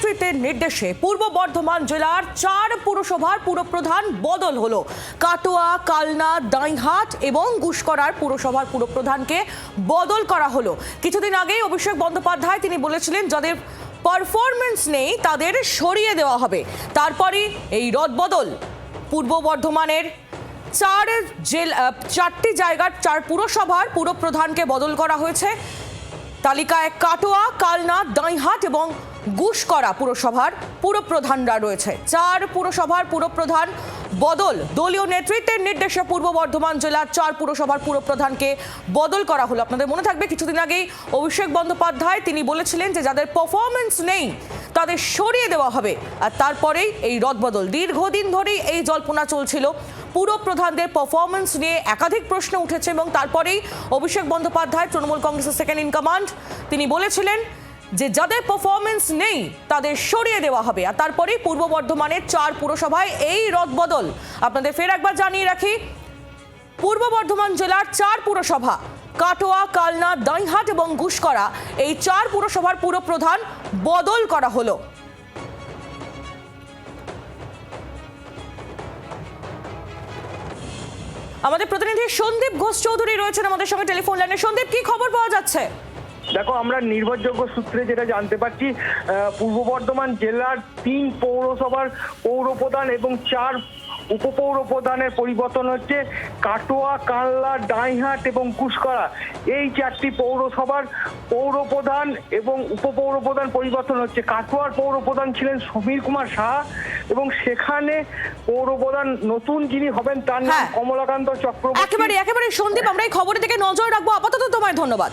নেতৃত্বের নির্দেশে পূর্ব বর্ধমান জেলার চার পুরসভার পুরপ্রধান বদল হলো। কাটোয়া, কালনা দাইহাট এবং গুসকরার পুরসভার পুরপ্রধানকে বদল করা হলো। কিছুদিন আগেই অভিষেক বন্দ্যোপাধ্যায় তিনি বলেছিলেন, যাদের পারফরমেন্স নেই, তাদের সরিয়ে দেওয়া হবে। তারপরই এই রদবদল পূর্ব বর্ধমানের চার জেল, চারটি জায়গার চার পুরসভার পুরপ্রধানকে বদল করা হয়েছে। তালিকায় কাটোয়া, কালনা, দাঁইহাট এবং গুসকরা পুরসভার পুরপ্রধানরা রয়েছে। চার পুরসভার পুরপ্রধান বদল। দলীয় নেতৃত্বের নির্দেশে পূর্ব বর্ধমান জেলার চার পুরসভার পুরপ্রধানকে বদল করা হলো। আপনাদের মনে থাকবে, কিছুদিন আগেই অভিষেক বন্দ্যোপাধ্যায় তিনি বলেছিলেন যে, যাদের পারফরমেন্স নেই তাদের সরিয়ে দেওয়া হবে। আর তারপরেই এই রদবদল। দীর্ঘদিন ধরেই এই জল্পনা চলছিল। পুরো প্রধানদের পারফরমেন্স নিয়ে একাধিক প্রশ্ন উঠেছে এবং তারপরেই অভিষেক বন্দ্যোপাধ্যায়, তৃণমূল কংগ্রেসের সেকেন্ড ইন কমান্ড তিনি বলেছিলেন যে, যাদের পারফরমেন্স নেই, তাদের সরিয়ে দেওয়া হবে। আর তারপরেই পূর্ব বর্ধমানের চার পুরসভায় এই রদবদল। আপনাদের ফের একবার জানিয়ে রাখি পূর্ব বর্ধমান জেলার চার পুরসভা, কাটোয়া, কালনা, দাইহাট এবং গুসকরা এই চার পুরসভার পুরপ্রধান বদল করা হলো। আমাদের প্রতিনিধি সন্দীপ ঘোষ চৌধুরী রয়েছেন আমাদের সঙ্গে টেলিফোন লাইনে। সন্দীপ, কি খবর পাওয়া যাচ্ছে? দেখো আমরা নির্ভরযোগ্য সূত্রে যেটা জানতে পারছি পূর্ব বর্ধমান জেলার তিন পৌরসভার পৌরপ্রধান এবং চার উপপৌর প্রধানের পরিবর্তন হচ্ছে কাটোয়া কানলা ডাইহাট এবং কুশকরা এই চারটি পৌরসভার পৌরপ্রধান এবং উপপৌর প্রধান পরিবর্তন হচ্ছে। কাটোয়ার পৌরপ্রধান ছিলেন সমীর কুমার সাহা এবং সেখানে পৌরপ্রধান নতুন যিনি হবেন তার নাম হ্যাঁ। কমলাকান্ত চক্রবর্তী। একেবারে একেবারে সন্দীপ আমরা এই খবরের দিকে নজর রাখব। আপাতত তোমায় ধন্যবাদ।